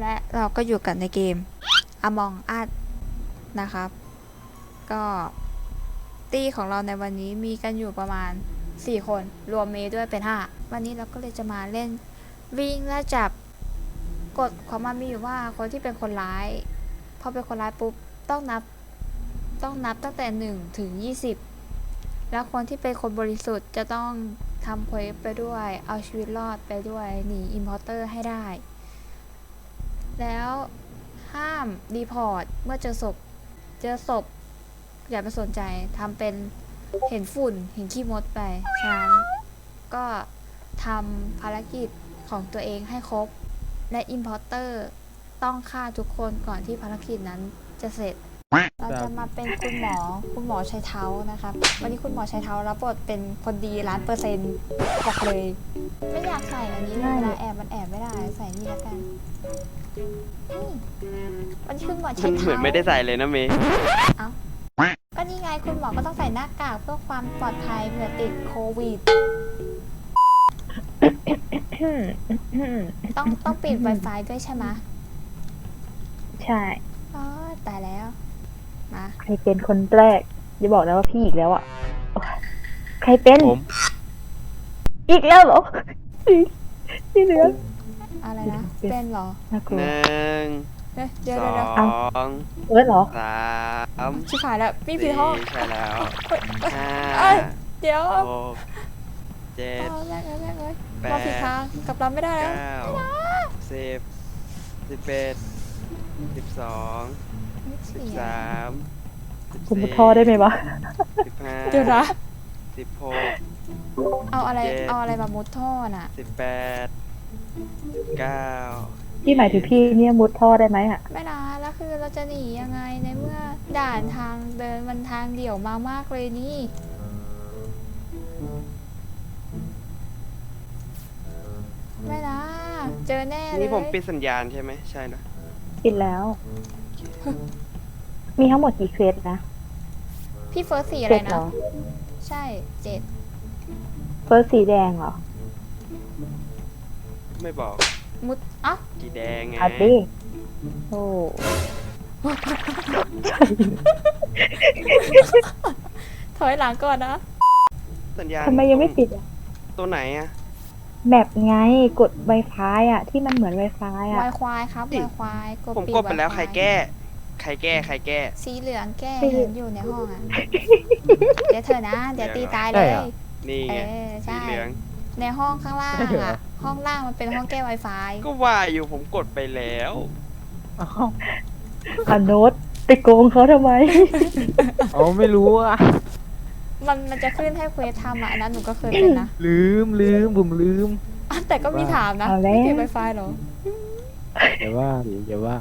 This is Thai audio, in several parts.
และเราก็อยู่กันในเกม Among Us นะครับ ก็ตีของเราในวันนี้มีกันอยู่ประมาณ 4 คน รวมเมย์ด้วยเป็น 5 วันนี้เราก็เลยจะมาเล่นวิ่งและจับกฎของมันมีอยู่ว่าคนที่เป็นคนร้าย พอเป็นคนร้ายปุ๊บ ต้องนับ ต้องนับตั้งแต่ 1 ถึง 20 แล้วคนที่เป็นคนบริสุทธิ์จะต้องทำเควสไปด้วย เอาชีวิตรอดไปด้วย หนีอิมพอร์เตอร์ให้ได้ แล้วห้ามรีพอร์ตเมื่อเจอศพ เจอศพ อย่าไปสนใจทำเป็นเห็นฝุ่น เห็นขี้มดไปฉะนั้นก็ทำภารกิจของตัวเองให้ครบ และอิมพอร์เตอร์ต้องฆ่าทุกคนก่อนที่ภารกิจนั้นจะเสร็จ เราจะมาเป็นคุณหมอคุณหมอชัยเท้านะครับ วันนี้คุณหมอชัยเท้ารับบทเป็นคนดีล้านเปอร์เซ็นต์บอกเลย ไม่อยากใส่อันนี้เลยเวลาแอบมันแอบไม่ได้ใส่นี่แล้วกันนี่วันนี้คุณหมอชัมัยนเท้าเหมือนไม่ได้ใส่เลยนะเมย์ก็นี่ไงคุณหมอก็ต้องใส่หน้ากากเพื่อความปลอดภัยเผื่อติดโควิดต้องต้องปิด Wi-Fi ด้วยใช่ไหมะใช่อ๋อตายแล้ว มาใครเป็นคนแรกอย่าบอกนะว่าพี่อีกแล้วอะโอ๊ยใครเป็น ผมอีกแล้วเหรอที่เหลืออะไรนะ เป็นเป็นเหรอน่ากลัหวนึ่งเฮ้ยเดี๋ยวสเดี๋ยวเดี๋ยวองเอิร์ธเหรอสามชิบหายแล้วพี่ผิสี่ดห้องใช่แล้วเฮ้ยเอ้ยห้าเอ้ยเดี๋ยวหกเจ็ด เอาแรกเลยแรกเลยแปด เราผิดทางกลับเราไม่ได้แล้วเก้าสิบสิบเอ็ดสิบสอง สิบสามสิบคุณมุดสี่ท่อได้ไหมวะสิบห้าเดี๋ยวนะสิบหกเอาอะไรเจ็ดเอาอะไรมามุดท่อน่ะสิบแปดสิบเก้าพี่หมายถึงพี่เนี่ยมุดท่อได้ไหมอะไม่นะแล้วคือเราจะหนียังไงในเมื่อด่านทางเดินมันทางเดี่ยวมามากเลยนี่ไม่นะเจอแน่เลยนี่ผมปิดสัญญาณใช่ไหมใช่นะปิดแล้ว มีทั้งหมดกี่เควสนะพี่เฟิร์สสีอะไรเจ็ดเหรนะอใช่เจ็ดเฟิร์สสีแดงเหรอ ไม่บอกมุดอะกี่แดงไงอัดดิโอ้ถอยหลังก่อนนะสัญญาณทำไมยังไม่ปิดอะ ตัวไหนอะแมปไงกด Wi-Fi อะ ที่มันเหมือน Wi-Fi อะวายควายครับวายควายผมปิดกดไปแล้ว Wi-Fi ใครแก้ ใครแก้ใครแก้ สีเหลืองแก้ไม่รู้เห็นอยู่ในห้องอะ เดี๋ยวเธอนะ เดี๋ยวตีตายเลใช่ย เหรอ นี่เอไงอสีใช่เหลือง ในห้องข้างล่างใช่เหรออะ ห้องล่างมันเป็นห้องแก้ Wi-Fi ก็ว่าอยู่ผมกดไปแล้ว อ้าวอะโน้ตไปโกงเขาทำไม เอาไม่รู้อะ มันมันจะขึ้นให้เควสทำอะอันนั้นหนูก็เคยเป็นนะลืมลืมผมลืม อะแต่ก็มีถามนะเอาแล้ว ไม่ปิด Wi-Fi เหรออย่าว่าดิอย่าว่า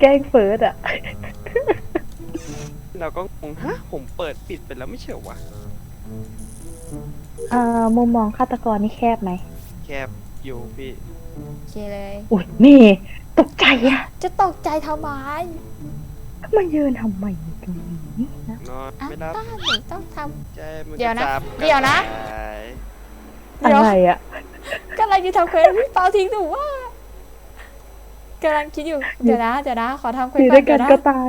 แกล้งเฟิร์สอะ เราก็งงฮะผมเปิดปิดไปแล้วไม่ใช่เหรอวะเอ่อมุมมองฆาตกรนี่แคบไหมแคบอยู่พี่โอเคเลย อุ้ยเม่ตกใจอะ จะตกใจทำไมก็มายืนทำไมอยู่ตรงนี้นะนอนอะไม่รับต้าหนูต้องท ใจมันเดี๋ยวนะกรจับเดี๋ยวนะกรายำเดี๋ยวอะไรอะ กำลังจะทำเควสพี่เปาทิ้งหนูว่า กำลังคิดอยู่เดี๋ยวนะเดี๋ยวนะขอทำเควอสยู่ก่ด้อวนยกัเดี๋ยนวนะก็ตาย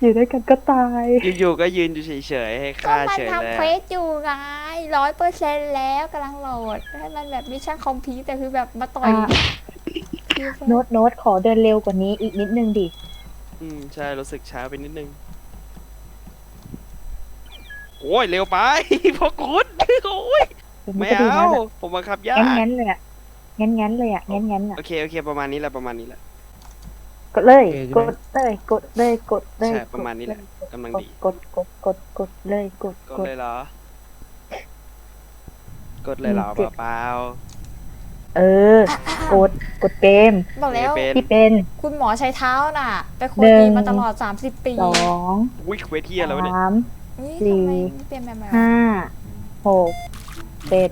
อยู่ด้วยกันก็ตาย อยู่ๆก็ยืนอยู่เฉยๆให้ก็ฆ่ามันเฉยเลทำยเควสอยู่ไงร้อยเปอร์เซ็นแล้วกำลังโหลด ให้มันแบบมิชชั่นคอมพลีทแต่คือแบบมาต่อยอะพี่เฟิร์สโน้ตโน้ตขอเดินเร็วกว่านี้อีกนิดนึงดิ อืมใช่รู้สึกช้าไปนิดนึง โอ้ยเร็วไป พอคุณโอ้ยผมไม่ก็ดูเอานั่นแหละผมบังคับยากงั้นงั้นเลยอะ งั้นงั้นเลยอะงั้นงั้นอะโอเคโอเคประมาณนี้แหละประมาณนี้แหละ กดเลยโอเคใช่กไหมดเลยกดเลยกดเลยใช่ประมาณนี้แหละ กำลังกดดี กดกดกดกดเลยกดกดกดเลยเหรอ กดเลยเหรออืมเปล่าเออ กดกดเกมบอกแล้ว เป็นที่เป็นคุณหมอใช้เท้าน่ะเป็นคนหนึ่งดีมาตลอด 30 ปีสองอุ้ยเควสเทียแล้วะเนี่ย สาม อุ๊ยสี่ทำไมเปลี่ยนแบบใหม่วะห้าหกเจ็ด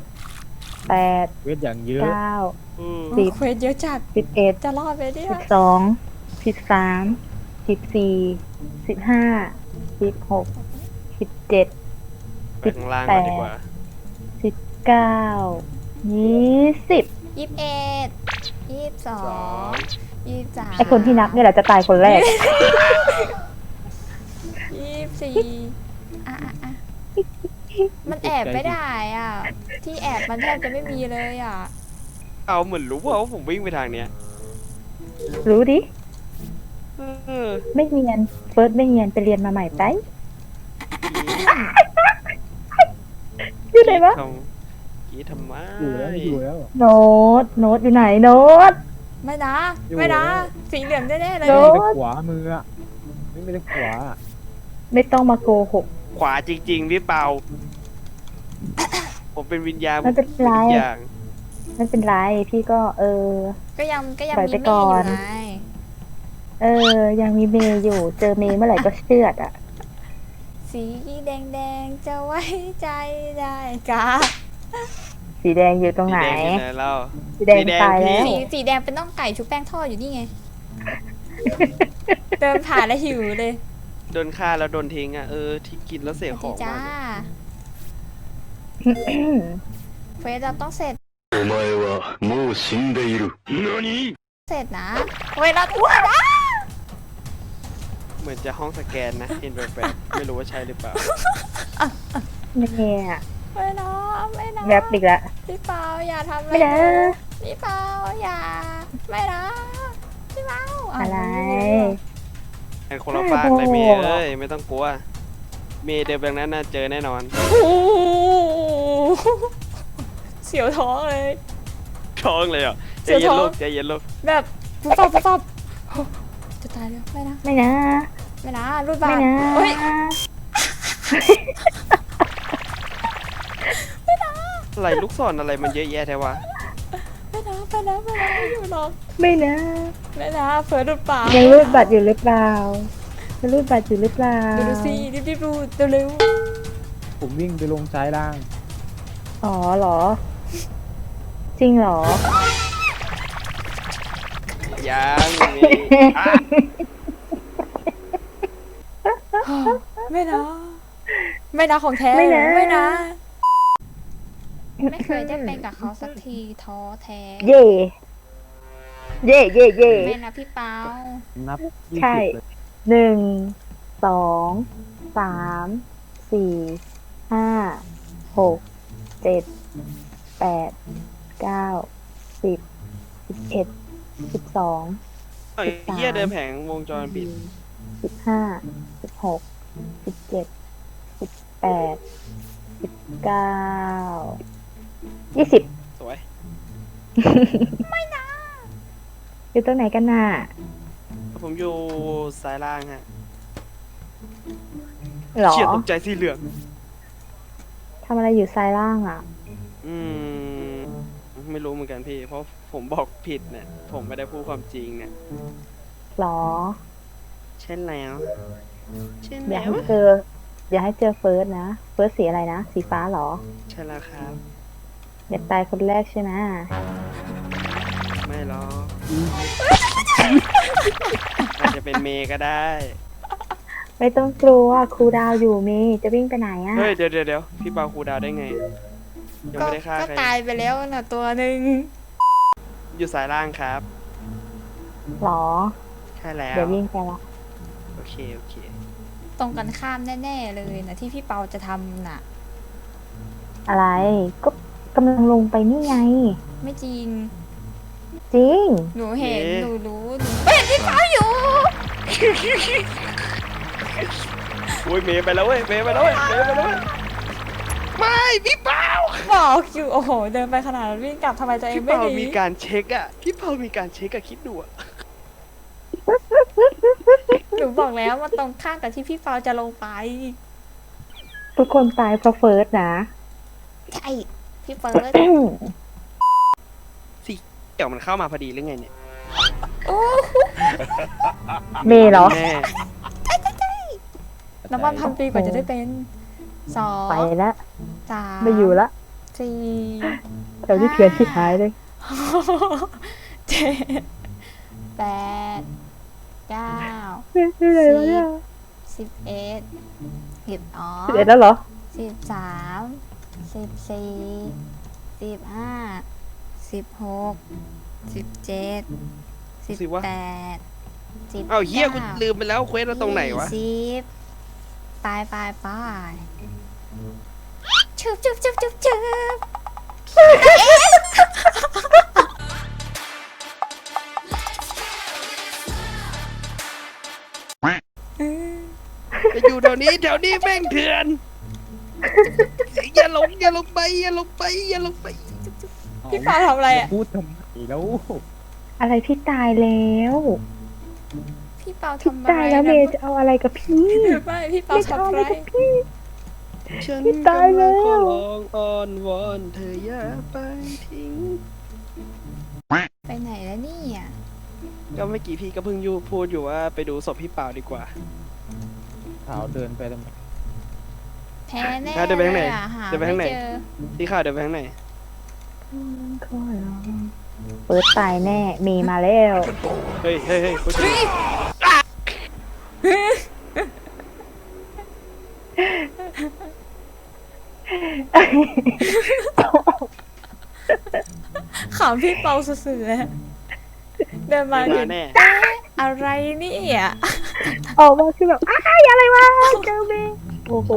แปดเวทอย่างเยอะ เก้า อืมสิบ เควสเยอะจัดสิบเอ็ด จะรอดไหมเนี่ย สิบสอง สิบสาม สิบสี่ สิบห้า สิบหก สิบเจ็ด ไปข้างล่างก่อนดีกว่าสิบเก้า ยี่สิบยี่สิบเอ็ดยี่สิบสอสอง งยี่สิบสามไอคนที่นับเนี่ยแหละจะตายคนแรก ยี่สิบสี่อะอะอะ มันแอบไม่ได้อะ ที่แอบมันแทบจะไม่มีเลยอะ เอาเหมือนรู้ว่าว่าผมวิ่งไปทางเนี้ย รู้ดิ เออไม่เนียน เฟิร์สไม่เนียนไปเรียนมาใหม่ไปอยู่ไหนวะทำกี้ทำไมอยู่แล้วอยู่แล้วโน้ตโน้ตอยู่ไหนโน้ต ไม่นะอยู่ไม่นะแล้วสีเหลืองแน่ๆเลย โน้ไม่ได้ขวามืออะไม่ได้ขวาอะไม่ต้องมาโกหก ขวาจริง ๆ พี่เปา ผมเป็นวิญญาณไม่เป็นไร ทุกอย่าง ไม่เป็นไรพี่ก็ เออ ก็ยังก็ยังปล่อยมีไปเมก่ฆออน ยู่ไงเออ ยังมีเมย์อยู่ เจอเมย์เมื่อไหร่ก็เชื่อดอะ สีแดงแดงๆจะไว้ใจได้กาสีแดงอยู่ตรงไหน สีแดงอยู่ไหนเล่าสีแดงสีแดงตายพี่แล้ว สีสีแดงเป็นน้องไก่ชุบแป้งทอดอยู่นี่ไง เดินผ่านแล้วหิวเลยโดนฆ่าแล้วโดนทิ้งอะ เออที่กินแล้วเสียของจ้า มา เฟสเราต้องเสร็จ お前はもう死んでいる。何 เสร็จนะเวลาอ้วนนะ เหมือนจะห้องสแกนนะเห็นแบบ ๆไม่รู้ว่าใช่หรือเปล่า เนี่ย ไม่นะไม่นะ แรปอีกแล้ว พี่เปาอย่าทำ ไม่นะ พี่เปาอย่า ไม่นะพี่เปา อะไร ไอ้คนละฟากเลยเมย์เอ้ย ไม่ต้องกลัว เมย์เดินไปทางนั้นน่ะเจอแน่นอน โอ้โห เสียวท้องเลย ท้องเลยเหรอะใจเสียเย็นท้องลูกใจเย็นลูกแบบปุ๊บปับปุ๊บปับโอ้จะตายแล้วไม่นะไม่นะ ไม่นะรูดบาไม่ทนะเฮ้ยอะไรลูกศรอะไรมันเยอะแยะแท้วะไม่นะไม่นะไม่นะไม่อยู่หรอกไม่นะ ไม่นะเฟิร์สรูดปากยังรูดบัตรอยู่หรือเปล่ายังรูดบัตรอยู่หรือเปล่า ดูดูสิรีบรีบรูดเร็วผมวิ่งไปลงซ้ายล่าง อ๋อเหรอ จริงเหรอ ยังมีอะๆไม่นะ ไม่นะของแท้ไม่นะ ไม่นะ ไม่เคยได้เป็นกับเขาสักทีท้อแท้เย่เย่เย่เย่ไม่นะพี่เปานับยี่ใช่สิบเลยหนึ่งสองสามสี่ห้าหก เจ็ดแปดเก้าสิบสิบเอ็ดสิบสองเอ้ยเฮียเดินแผงวงจรปิดสิบห้าสิบหกสิบเจ็ดสิบแปดสิบเก้ายี่สิบสวยอยู่ตรงไหนกันน่ะผมอยู่ซ้ายล่างฮะหรอเชี่ยตกใจสีเหลืองทำอะไรอยู่ซ้ายล่างอะ อืม ไม่รู้เหมือนกันพี่ เพราะผมบอกผิดเนี่ย ผมไม่ได้พูดความจริงเนี่ยหรอ เช่นแล้วเช่นอย่าแล้ว ให้เจอ อย่าให้เจอเฟิร์สนะ เฟิร์สสีอะไรนะ สีฟ้าเหรอ ใช่แล้วครับ อยากตายคนแรกใช่ไหมไม่หรอกอาจจะเป็นเมย์ก็ได้ ไม่ต้องกลัวครูดาวอยู่เมย์จะวิ่งไปไหนอะ เฮ้ยเดี๋ยวเดี๋ยวเดี๋ยวพี่เปาครูดาวได้ไง ยังก็ไม่ได้ฆ่าก็ใครตายไปแล้วน่ะตัวหนึ่งอยู่สายล่างครับหรอ ใช่แล้วเดี๋ยววิ่งไปละโอเคโอเค ตรงกันข้ามแน่ๆเลยนะที่พี่เปาจะทำน่ะ อะไร ก็กำลังลงไปนี่ไง ไม่จริง จริง หนูเห็น เอ๊ะ หนูรู้ หนูเห็นพี่เปาอยู่โอ้ยเมย์ไปแล้วเว้ยเมย์ไปแล้วเว้ยเมย์ไปแล้วเว้ยไม่พี่เปาบอกอยู่โอ้โห เดินไปขนาดนั้นวิ่งกลับทำไมตัวเองพี่ไม่เปาหนีมีการเช็คอะพี่เปามีการเช็คอะคิดดูอะหนูบอกแล้วว่าตรงข้ามกับที่พี่เปาจะลงไป ทุกคนตายเพราะเฟิร์สนะ ใช่ พี่เฟิร์สเดี๋ยวมันเข้ามาพอดีหรือไงเนี่ยโอ้เมย์เหรอ แน่ น้ำมันพันปีกว่าจะได้เป็นสองไปแล้วสามไม่อยู่ละสี่แถวที่เถื่อนที่หายเลยเจ็ดแปดเก้าไม่ไหนวะเนี่ยสิสิบเอ็ดสิบอ๋อสิบเอ็ดแล้วเหรอสิบสามสิบสี่สิบห้าสิบหกสิบเจ็ดสิบสิวะแปดสิบเอ้าเฮียกูก้าลืมไปแล้วเควสเราตรงไหนวะยี่สิบ ตายไปไปชุบชุบชุบชุบชุบจะอยู่แถวนี้แถวนี้แม่งเถื่อน อย่าลงอย่าลงไปอย่าลงไปอย่าลงไปพี่ฟ้าทำอะไรอะพูดทำไมแล้วอะไรพี่ตายแล้ว พี่เปาพี่ทำอะไรตายแล้วเมย์จะเอาอะไรกับพี่ไม่พี่เปาไม่จะเอาทำอะอะไรไรกับพี่ ฉันพี่ตายแล้วกำงขอร้องอ้อนวอนเธออย่าไปทิ้ง ไปไหนแล้วเนี่ยก็เมื่อกี้พี่ก็เพิ่งยูพูดอยู่ว่าไปดูศพพี่เปล่าดีกว่าสาวเดินไปทำไมแพ้แน่แพ้เดินไปทางไหนลยอะาเดินไปทางไหนม่เจอพี่ข่าวเดินไปทางไหนขอร้องเปิดตายแน่เมย์มาแล้ว เฮ้ยเฮ้ยเฮ้ยคุณ ขำพี่เปาสุดๆเลยเดินมามาถึงแน่อะไรเนี่ยออกมาคือแบบอ้ายอะไรวะเจอเมย์โอ้โห